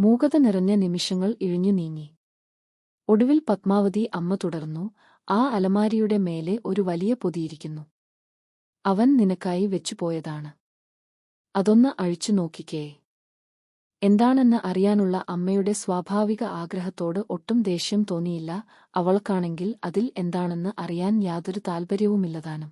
മൂകത നിറഞ്ഞ നിമിഷങ്ങൾ ഇഴിഞ്ഞു നീങ്ങി. ഒടുവിൽ പത്മാവതി അമ്മ തുടർന്നു ആ അലമാരിയുടെ മേലെ ഒരു വലിയ പൊതിയിരിക്കുന്നു അവൻ നിനക്കായി വെച്ചുപോയതാണ് അതൊന്ന് അഴിച്ചു നോക്കിക്കേ. എന്താണെന്ന് അറിയാനുള്ള അമ്മയുടെ സ്വാഭാവിക ആഗ്രഹത്തോട് ഒട്ടും ദേഷ്യം തോന്നിയില്ല അവൾക്കാണെങ്കിൽ അതിൽ എന്താണെന്ന് അറിയാൻ യാതൊരു താൽപ്പര്യവുമില്ലതാനും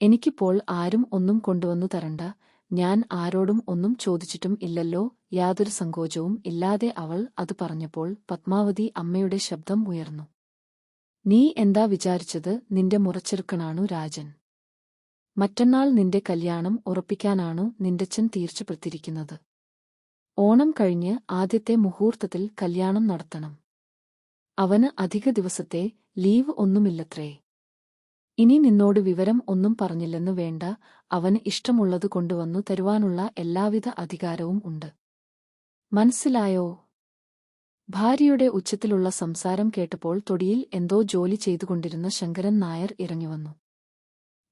എനിക്കിപ്പോൾ ആരും ഒന്നും കൊണ്ടുവന്നു തരണ്ട ഞാൻ ആരോടും ഒന്നും ചോദിച്ചിട്ടും ഇല്ലല്ലോ യാതൊരു സങ്കോചവും ഇല്ലാതെ അവൾ അത് പറഞ്ഞപ്പോൾ പത്മാവതി അമ്മയുടെ ശബ്ദം ഉയർന്നു. നീ എന്താ വിചാരിച്ചത്? നിന്റെ മുറച്ചെടുക്കണാണു രാജൻ. മറ്റന്നാൾ നിന്റെ കല്യാണം ഉറപ്പിക്കാനാണു നിന്റച്ഛൻ തീർച്ചപ്പെടുത്തിയിരിക്കുന്നത് ഓണം കഴിഞ്ഞ് ആദ്യത്തെ മുഹൂർത്തത്തിൽ കല്യാണം നടത്തണം. അവന് അധിക ദിവസത്തെ ലീവ് ഒന്നുമില്ലത്രേ. ഇനി നിന്നോട് വിവരം ഒന്നും പറഞ്ഞില്ലെന്നു വേണ്ട. അവന് ഇഷ്ടമുള്ളത് കൊണ്ടുവന്നു തരുവാനുള്ള എല്ലാവിധ അധികാരവും ഉണ്ട്. മനസ്സിലായോ? ഭാര്യയുടെ ഉച്ചത്തിലുള്ള സംസാരം കേട്ടപ്പോൾ തൊടിയിൽ എന്തോ ജോലി ചെയ്തുകൊണ്ടിരുന്ന ശങ്കരൻ നായർ ഇറങ്ങിവന്നു.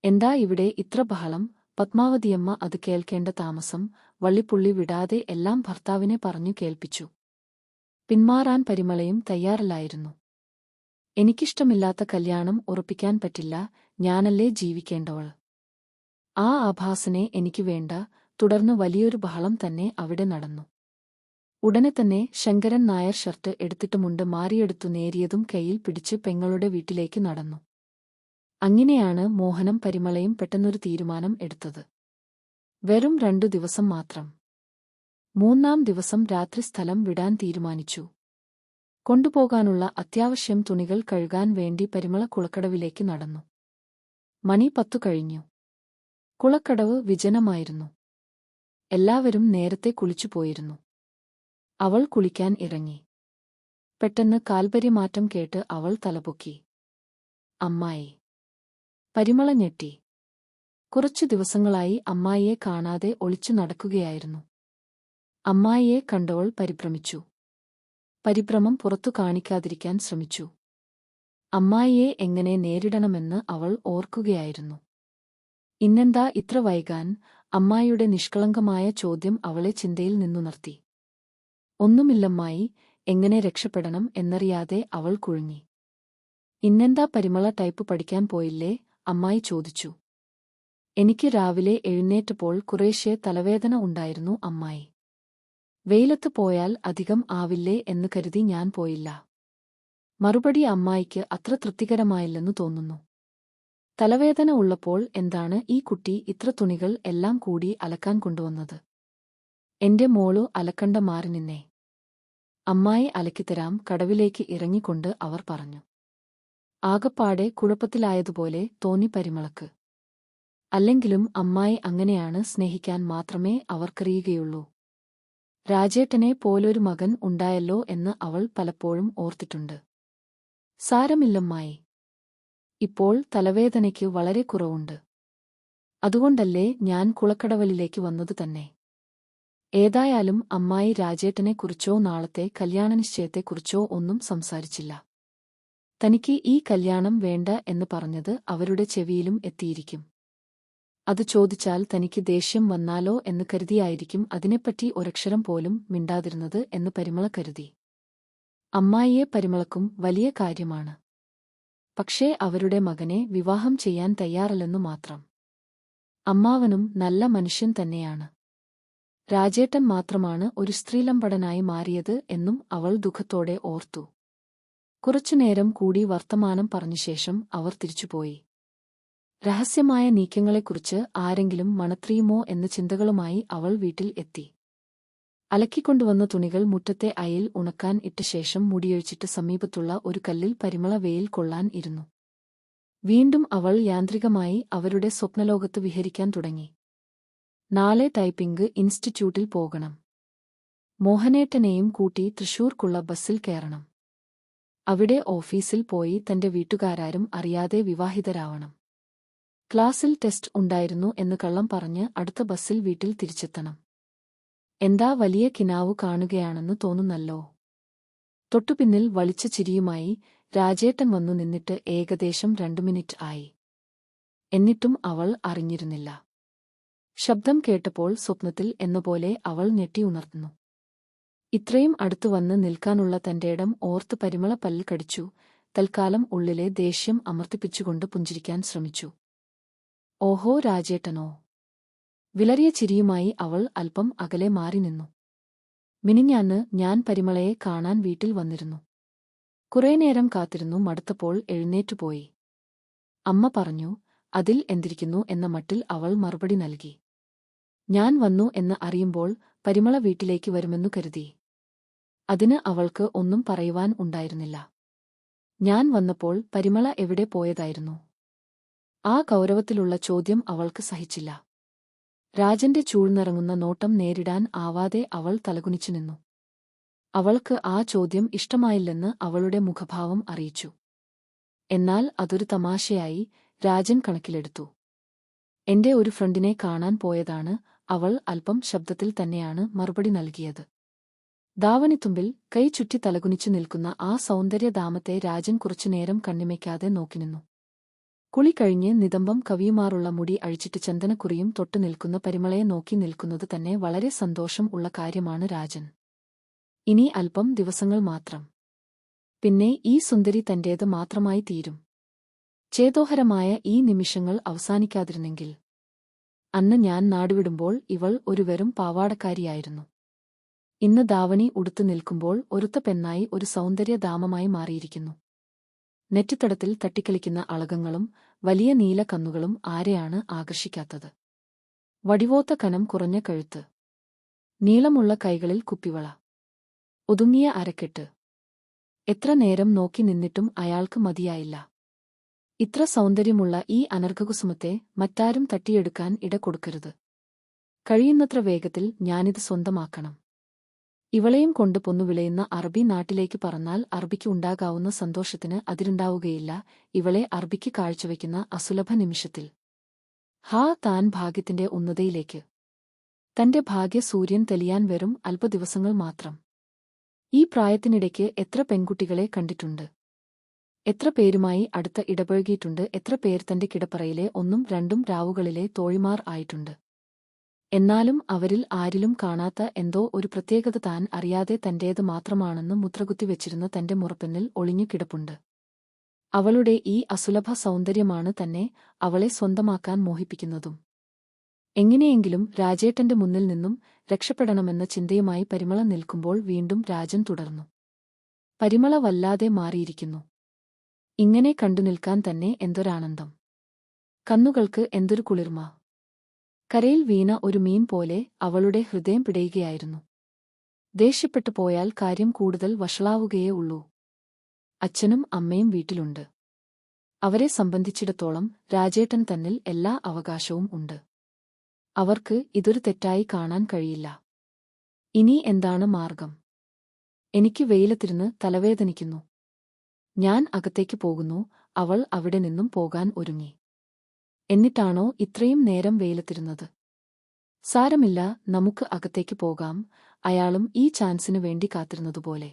എന്താ ഇവിടെ ഇത്ര ബഹളം? പത്മാവതിയമ്മ അത് കേൾക്കേണ്ട താമസം വള്ളിപ്പുള്ളി വിടാതെ എല്ലാം ഭർത്താവിനെ പറഞ്ഞു കേൾപ്പിച്ചു. പിന്മാറാൻ പരിമളയും തയ്യാറല്ലായിരുന്നു. എനിക്കിഷ്ടമില്ലാത്ത കല്യാണം ഉറപ്പിക്കാൻ പറ്റില്ല ഞാനല്ലേ ജീവിക്കേണ്ടവൾ. ആ ആഭാസനെ എനിക്ക് വേണ്ട തുടർന്ന് വലിയൊരു ബഹളം തന്നെ അവിടെ നടന്നു. ഉടനെ തന്നെ ശങ്കരൻ നായർ ഷർട്ട് എടുത്തിട്ടുമുണ്ട് മാറിയെടുത്തു നേരിയതും കൈയിൽ പിടിച്ച് പെങ്ങളുടെ വീട്ടിലേക്ക് നടന്നു. അങ്ങനെയാണ് മോഹനം പരിമളയും പെട്ടെന്നൊരു തീരുമാനം എടുത്തത്. വെറും രണ്ടു ദിവസം മാത്രം. മൂന്നാം ദിവസം രാത്രി സ്ഥലം വിടാൻ തീരുമാനിച്ചു. കൊണ്ടുപോകാനുള്ള അത്യാവശ്യം തുണികൾ കഴുകാൻ വേണ്ടി പരിമള കുളക്കടവിലേക്ക് നടന്നു. മണി പത്തു കഴിഞ്ഞു. കുളക്കടവ് വിജനമായിരുന്നു. എല്ലാവരും നേരത്തെ കുളിച്ചുപോയിരുന്നു. അവൾ കുളിക്കാൻ ഇറങ്ങി. പെട്ടെന്ന് കാൽപര്യമാറ്റം കേട്ട് അവൾ തലപൊക്കി. അമ്മായി. പരിമള ഞെട്ടി. കുറച്ചു ദിവസങ്ങളായി അമ്മായിയെ കാണാതെ ഒളിച്ചു നടക്കുകയായിരുന്നു. അമ്മായിയെ കണ്ടവൾ പരിഭ്രമിച്ചു. പരിഭ്രമം പുറത്തു കാണിക്കാതിരിക്കാൻ ശ്രമിച്ചു. അമ്മായിയെ എങ്ങനെ നേരിടണമെന്ന് അവൾ ഓർക്കുകയായിരുന്നു. ഇന്നെന്താ ഇത്ര വൈകാൻ? അമ്മായിയുടെ നിഷ്കളങ്കമായ ചോദ്യം അവളെ ചിന്തയിൽ നിന്നുണർത്തി. ഒന്നുമില്ലമ്മായി എങ്ങനെ രക്ഷപ്പെടണം എന്നറിയാതെ അവൾ കുഴുങ്ങി. ഇന്നെന്താ പരിമള ടൈപ്പ് പഠിക്കാൻ പോയില്ലേ? അമ്മായി ചോദിച്ചു. എനിക്ക് രാവിലെ എഴുന്നേറ്റപ്പോൾ കുറേശ്ശെ തലവേദന ഉണ്ടായിരുന്നു അമ്മായി. വെയിലത്ത് പോയാൽ അധികം ആവില്ലേ എന്ന് കരുതി ഞാൻ പോയില്ല. മറുപടി അമ്മായിക്ക് അത്ര തൃപ്തികരമായില്ലെന്നു തോന്നുന്നു. തലവേദന ഉള്ളപ്പോൾ എന്താണ് ഈ കുട്ടി ഇത്ര തുണികൾ എല്ലാം കൂടി അലക്കാൻ കൊണ്ടുവന്നത്? എന്റെ മോളു അലക്കണ്ട മാറി നിന്നേ. അമ്മായി അലക്കിത്തരാം കടവിലേക്ക് ഇറങ്ങിക്കൊണ്ട് അവർ പറഞ്ഞു. ആകപ്പാടെ കുഴപ്പത്തിലായതുപോലെ തോന്നി പരിമളക്ക്. അല്ലെങ്കിലും അമ്മായി അങ്ങനെയാണ് സ്നേഹിക്കാൻ മാത്രമേ അവർക്കറിയുകയുള്ളൂ രാജേട്ടനെ പോലൊരു മകൻ ഉണ്ടായല്ലോ എന്ന് അവൾ പലപ്പോഴും ഓർത്തിട്ടുണ്ട്. സാരമില്ലമ്മായി. ഇപ്പോൾ തലവേദനയ്ക്ക് വളരെ കുറവുണ്ട്. അതുകൊണ്ടല്ലേ ഞാൻ കുളക്കടവലിലേക്ക് വന്നതു തന്നെ. ഏതായാലും അമ്മായി രാജേട്ടനെക്കുറിച്ചോ നാളത്തെ കല്യാണനിശ്ചയത്തെക്കുറിച്ചോ ഒന്നും സംസാരിച്ചില്ല. തനിക്ക് ഈ കല്യാണം വേണ്ട എന്ന് പറഞ്ഞത് അവരുടെ ചെവിയിലും എത്തിയിരിക്കും. അത് ചോദിച്ചാൽ തനിക്ക് ദേഷ്യം വന്നാലോ എന്ന് കരുതിയായിരിക്കും അതിനെപ്പറ്റി ഒരക്ഷരം പോലും മിണ്ടാതിരുന്നത് എന്ന് പരിമള കരുതി. അമ്മായിയെ പരിമളക്കും വലിയ കാര്യമാണ്. പക്ഷേ അവരുടെ മകനെ വിവാഹം ചെയ്യാൻ തയ്യാറല്ലെന്നു മാത്രം. അമ്മാവനും നല്ല മനുഷ്യൻ തന്നെയാണ്. രാജേട്ടൻ മാത്രമാണ് ഒരു സ്ത്രീലമ്പടനായി മാറിയത് എന്നും അവൾ ദുഃഖത്തോടെ ഓർത്തു. കുറച്ചുനേരം കൂടി വർത്തമാനം പറഞ്ഞ ശേഷം അവർ തിരിച്ചുപോയി. രഹസ്യമായ നീക്കങ്ങളെക്കുറിച്ച് ആരെങ്കിലും മണത്രിയുമോ എന്ന ചിന്തകളുമായി അവൾ വീട്ടിൽ എത്തി. അലക്കിക്കൊണ്ടുവന്ന തുണികൾ മുറ്റത്തെ അയൽ ഉണക്കാൻ ഇട്ട ശേഷം മുടിയൊഴിച്ചിട്ട് സമീപത്തുള്ള ഒരു കല്ലിൽ പരിമള വെയിൽ കൊള്ളാൻ ഇരുന്നു. വീണ്ടും അവൾ യാന്ത്രികമായി അവരുടെ സ്വപ്നലോകത്ത് വിഹരിക്കാൻ തുടങ്ങി. നാളെ ടൈപ്പിംഗ് ഇൻസ്റ്റിറ്റ്യൂട്ടിൽ പോകണം. മോഹനേട്ടനെയും കൂട്ടി തൃശൂർക്കുള്ള ബസ്സിൽ കയറണം. അവിടെ ഓഫീസിൽ പോയി തന്റെ വീട്ടുകാരാരും അറിയാതെ വിവാഹിതരാവണം. ക്ലാസ്സിൽ ടെസ്റ്റ് ഉണ്ടായിരുന്നു എന്ന് കള്ളം പറഞ്ഞ് അടുത്ത ബസ്സിൽ വീട്ടിൽ തിരിച്ചെത്തണം. എന്താ വലിയ കിനാവു കാണുകയാണെന്ന് തോന്നുന്നല്ലോ. തൊട്ടുപിന്നിൽ വളിച്ച ചിരിയുമായി രാജേട്ടൻ വന്നു നിന്നിട്ട് ഏകദേശം രണ്ടു മിനിറ്റ് ആയി. എന്നിട്ടും അവൾ അറിഞ്ഞിരുന്നില്ല. ശബ്ദം കേട്ടപ്പോൾ സ്വപ്നത്തിൽ എന്നപോലെ അവൾ ഞെട്ടി ഉണർന്നു ഇത്രയും അടുത്തു വന്ന് നിൽക്കാനുള്ള തന്റെ ഇടം ഓർത്ത് പരിമള പല്ല് കടിച്ചു. തൽക്കാലം ഉള്ളിലെ ദേഷ്യം അമർത്തിപ്പിച്ചുകൊണ്ട് പുഞ്ചിരിക്കാൻ ശ്രമിച്ചു. ഓഹോ രാജേട്ടനോ. വിലറിയ ചിരിയുമായി അവൾ അല്പം അകലെ മാറി നിന്നു. മിനിഞ്ഞാന്ന് ഞാൻ പരിമളയെ കാണാൻ വീട്ടിൽ വന്നിരുന്നു. കുറേ നേരം കാത്തിരുന്നു മടുത്തപ്പോൾ എഴുന്നേറ്റുപോയി അമ്മ പറഞ്ഞു അതിൽ എന്തിരിക്കുന്നു? എന്ന മട്ടിൽ അവൾ മറുപടി നൽകി. ഞാൻ വന്നു എന്ന് അറിയുമ്പോൾ പരിമള വീട്ടിലേക്ക് വരുമെന്നു കരുതി. അതിന് അവൾക്ക് ഒന്നും പറയുവാൻ ഉണ്ടായിരുന്നില്ല. ഞാൻ വന്നപ്പോൾ പരിമള എവിടെ പോയതായിരുന്നു? ആ കൗരവത്തിലുള്ള ചോദ്യം അവൾക്ക് സഹിച്ചില്ല. രാജന്റെ ചൂഴ്ന്നിറങ്ങുന്ന നോട്ടം നേരിടാൻ ആവാതെ അവൾ തലകുനിച്ചു നിന്നു. അവൾക്ക് ആ ചോദ്യം ഇഷ്ടമായില്ലെന്ന് അവളുടെ മുഖഭാവം അറിയിച്ചു. എന്നാൽ അതൊരു തമാശയായി രാജൻ കണക്കിലെടുത്തു. എന്റെ ഒരു ഫ്രണ്ടിനെ കാണാൻ പോയതാണ് അവൾ അല്പം ശബ്ദത്തിൽ തന്നെയാണ് മറുപടി നൽകിയത്. ദാവണിത്തുമ്പിൽ കൈ ചുറ്റി തലകുനിച്ചു നിൽക്കുന്ന ആ സൗന്ദര്യദാമത്തെ രാജൻ കുറച്ചുനേരം കണ്ണിമയ്ക്കാതെ നോക്കിനിന്നു കുളി കഴിഞ്ഞ് നിതംബം കവിയുമാറുള്ള മുടി അഴിച്ചിട്ട് ചന്ദനക്കുറിയും തൊട്ടു നിൽക്കുന്ന പരിമളയെ നോക്കി നിൽക്കുന്നത് തന്നെ വളരെ സന്തോഷം ഉള്ള കാര്യമാണ് രാജൻ. ഇനി അല്പം ദിവസങ്ങൾ മാത്രം. പിന്നെ ഈ സുന്ദരി തന്റേത് മാത്രമായി തീരും. ചേതോഹരമായ ഈ നിമിഷങ്ങൾ അവസാനിക്കാതിരുന്നെങ്കിൽ അന്ന് ഞാൻ നാടുവിടുമ്പോൾ ഇവൾ ഒരു വെറും പാവാടക്കാരിയായിരുന്നു. ഇന്ന് ദാവണി ഉടുത്തു നിൽക്കുമ്പോൾ ഒരുത്ത പെണ്ണായി ഒരു സൗന്ദര്യധാമമായി മാറിയിരിക്കുന്നു. നെറ്റിത്തടത്തിൽ തട്ടിക്കളിക്കുന്ന അളകങ്ങളും വലിയ നീല കന്നുകളും ആരെയാണ് ആകർഷിക്കാത്തത്? വടിവോത്ത കനം കുറഞ്ഞ കഴുത്ത്. നീളമുള്ള കൈകളിൽ കുപ്പിവള. ഒതുങ്ങിയ അരക്കെട്ട്. എത്ര നേരം നോക്കി നിന്നിട്ടും അയാൾക്ക് മതിയായില്ല. ഇത്ര സൗന്ദര്യമുള്ള ഈ അനർഘകുസുമത്തെ മറ്റാരും തട്ടിയെടുക്കാൻ ഇട കൊടുക്കരുത് കഴിയുന്നത്ര വേഗത്തിൽ ഞാനിത് സ്വന്തമാക്കണം. ഇവളെയും കൊണ്ട് പൊന്നുവിളയുന്ന അറബി നാട്ടിലേക്ക് പറഞ്ഞാൽ അറബിക്ക് ഉണ്ടാകാവുന്ന സന്തോഷത്തിന് അതിരുണ്ടാവുകയില്ല. ഇവളെ അറബിക്ക് കാഴ്ചവെക്കുന്ന അസുലഭ നിമിഷത്തിൽ. ഹാ താൻ ഭാഗ്യത്തിന്റെ ഉന്നതയിലേക്ക്. തന്റെ ഭാഗ്യ സൂര്യൻ തെളിയാൻ വരും അല്പദിവസങ്ങൾ മാത്രം. ഈ പ്രായത്തിനിടയ്ക്ക് എത്ര പെൺകുട്ടികളെ കണ്ടിട്ടുണ്ട്. എത്ര പേരുമായി അടുത്ത ഇടപഴകിയിട്ടുണ്ട് എത്ര പേർ തന്റെ കിടപ്പറയിലെ ഒന്നും രണ്ടും രാവുകളിലെ തോഴിമാർ ആയിട്ടുണ്ട്. എന്നാലും അവരിൽ ആരിലും കാണാത്ത എന്തോ ഒരു പ്രത്യേകത താൻ അറിയാതെ തന്റേത് മാത്രമാണെന്ന് മുദ്രകുത്തി വെച്ചിരുന്ന തന്റെ മുറപ്പെന്നിൽ ഒളിഞ്ഞു കിടപ്പുണ്ട്. അവളുടെ ഈ അസുലഭ സൗന്ദര്യമാണ് തന്നെ അവളെ സ്വന്തമാക്കാൻ മോഹിപ്പിക്കുന്നതും. എങ്ങനെയെങ്കിലും രാജേട്ടന്റെ മുന്നിൽ നിന്നും രക്ഷപ്പെടണമെന്ന ചിന്തയുമായി പരിമള നിൽക്കുമ്പോൾ വീണ്ടും രാജൻ തുടർന്നു. പരിമള വല്ലാതെ മാറിയിരിക്കുന്നു. ഇങ്ങനെ കണ്ടുനിൽക്കാൻ തന്നെ എന്തൊരാനന്ദം. കന്നുകൾക്ക് എന്തൊരു കുളിർമ. കരയിൽ വീണ ഒരു മീൻ പോലെ അവളുടെ ഹൃദയം പിടയുകയായിരുന്നു. ദേഷ്യപ്പെട്ടു പോയാൽ കാര്യം കൂടുതൽ വഷളാവുകയേ ഉള്ളൂ. അച്ഛനും അമ്മയും വീട്ടിലുണ്ട്. അവരെ സംബന്ധിച്ചിടത്തോളം രാജേട്ടൻ തന്നിൽ എല്ലാ അവകാശവും ഉണ്ട്. അവർക്ക് ഇതൊരു തെറ്റായി കാണാൻ കഴിയില്ല. ഇനി എന്താണ് മാർഗം? എനിക്ക് വെയിലത്തിരുന്ന് തലവേദനിക്കുന്നു. ഞാൻ അകത്തേക്ക് പോകുന്നു അവൾ അവിടെ നിന്നും പോകാൻ ഒരുങ്ങി. എന്നിട്ടാണോ ഇത്രയും നേരം വെയിലത്തിരുന്നത്? സാരമില്ല നമുക്ക് അകത്തേക്ക് പോകാം അയാളും ഈ ചാൻസിനു വേണ്ടി കാത്തിരുന്നതുപോലെ.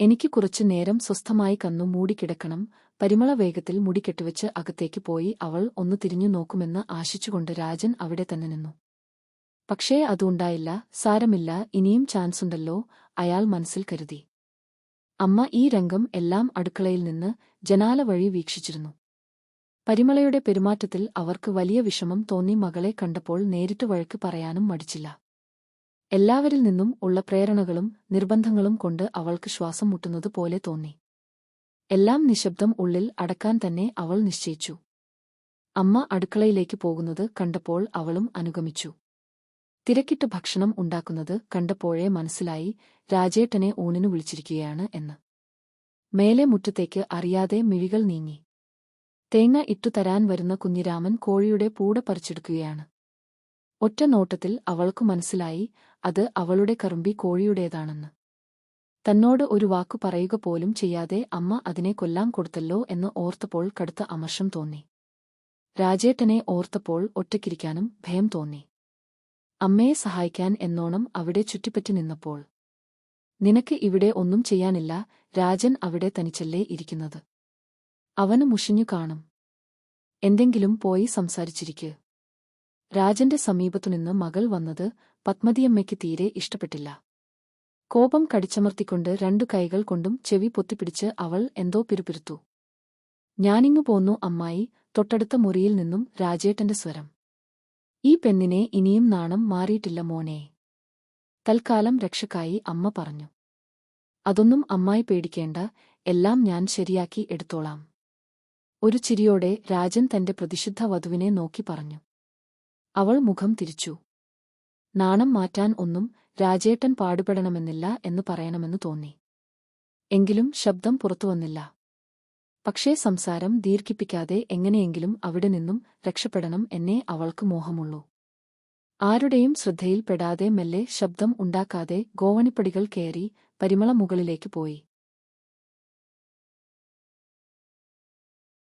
എനിക്ക് കുറച്ചു നേരം സ്വസ്ഥമായി കന്നു മൂടിക്കിടക്കണം പരിമള വേഗത്തിൽ മുടി അകത്തേക്ക് പോയി അവൾ ഒന്ന് തിരിഞ്ഞു നോക്കുമെന്ന് ആശിച്ചുകൊണ്ട് രാജൻ അവിടെ തന്നെ നിന്നു. പക്ഷേ അതുണ്ടായില്ല സാരമില്ല ഇനിയും ചാൻസുണ്ടല്ലോ അയാൾ മനസ്സിൽ കരുതി. അമ്മ ഈ രംഗം എല്ലാം അടുക്കളയിൽ നിന്ന് ജനാല വഴി വീക്ഷിച്ചിരുന്നു. പരിമളയുടെ പെരുമാറ്റത്തിൽ അവർക്ക് വലിയ വിഷമം തോന്നി മകളെ കണ്ടപ്പോൾ നേരിട്ട് വഴക്ക് പറയാനും മടിച്ചില്ല. എല്ലാവരിൽ നിന്നും ഉള്ള പ്രേരണകളും നിർബന്ധങ്ങളും കൊണ്ട് അവൾക്ക് ശ്വാസം മുട്ടുന്നത് പോലെ തോന്നി. എല്ലാം നിശബ്ദം ഉള്ളിൽ അടക്കാൻ തന്നെ അവൾ നിശ്ചയിച്ചു. അമ്മ അടുക്കളയിലേക്ക് പോകുന്നത് കണ്ടപ്പോൾ അവളും അനുഗമിച്ചു. തിരക്കിട്ട് ഭക്ഷണം ഉണ്ടാക്കുന്നത് കണ്ടപ്പോഴേ മനസ്സിലായി രാജേട്ടനെ ഊണിനു വിളിച്ചിരിക്കുകയാണ് എന്ന്. മേലെ മുറ്റത്തേക്ക് അറിയാതെ മിഴികൾ നീങ്ങി. തേങ്ങ ഇട്ടു തരാൻ വരുന്ന കുഞ്ഞിരാമൻ കോഴിയുടെ പൂട പറിച്ചെടുക്കുകയാണ്. ഒറ്റ നോട്ടത്തിൽ അവൾക്കു മനസ്സിലായി അത് അവളുടെ കറുമ്പി കോഴിയുടേതാണെന്ന്. തന്നോട് ഒരു വാക്കു പറയുക പോലും ചെയ്യാതെ അമ്മ അതിനെ കൊല്ലാൻ കൊടുത്തല്ലോ എന്ന് ഓർത്തപ്പോൾ കടുത്ത അമർഷം തോന്നി. രാജേട്ടനെ ഓർത്തപ്പോൾ ഒറ്റയ്ക്കിരിക്കാനും ഭയം തോന്നി. അമ്മയെ സഹായിക്കാൻ എന്നോണം അവിടെ ചുറ്റിപ്പറ്റി നിന്നപ്പോൾ. നിനക്ക് ഇവിടെ ഒന്നും ചെയ്യാനില്ല രാജൻ അവിടെ തനിച്ചല്ലേ ഇരിക്കുന്നത്. അവന് മുഷിഞ്ഞു കാണും. എന്തെങ്കിലും പോയി സംസാരിച്ചിരിക്കു. രാജന്റെ സമീപത്തുനിന്ന് മകൾ വന്നത് പത്മതിയമ്മയ്ക്ക് തീരെ ഇഷ്ടപ്പെട്ടില്ല. കോപം കടിച്ചമർത്തിക്കൊണ്ട് രണ്ടു കൈകൾ കൊണ്ടും ചെവി പൊത്തിപ്പിടിച്ച് അവൾ എന്തോ പിരുപിരുത്തു ഞാനിങ്ങു പോന്നു അമ്മായി. തൊട്ടടുത്ത മുറിയിൽ നിന്നും രാജേട്ടന്റെ സ്വരം. ഈ പെണ്ണിനെ ഇനിയും നാണം മാറിയിട്ടില്ല മോനെ. തൽക്കാലം രക്ഷക്കായി അമ്മ പറഞ്ഞു. അതൊന്നും അമ്മായി പേടിക്കേണ്ട എല്ലാം ഞാൻ ശരിയാക്കി എടുത്തോളാം. ഒരു ചിരിയോടെ രാജൻ തന്റെ പ്രതിശുദ്ധ വധുവിനെ നോക്കി പറഞ്ഞു. അവൾ മുഖം തിരിച്ചു. നാണം മാറ്റാൻ ഒന്നും രാജേട്ടൻ പാടുപെടണമെന്നില്ല എന്ന് പറയണമെന്ന് തോന്നി. എങ്കിലും ശബ്ദം പുറത്തുവന്നില്ല പക്ഷേ സംസാരം ദീർഘിപ്പിക്കാതെ എങ്ങനെയെങ്കിലും അവിടെ നിന്നും രക്ഷപ്പെടണം എന്നേ അവൾക്ക് മോഹമുള്ളൂ. ആരുടെയും ശ്രദ്ധയിൽപ്പെടാതെ മെല്ലെ ശബ്ദം ഉണ്ടാക്കാതെ ഗോവണിപ്പടികൾ കയറി പരിമള മുകളിലേക്ക് പോയി.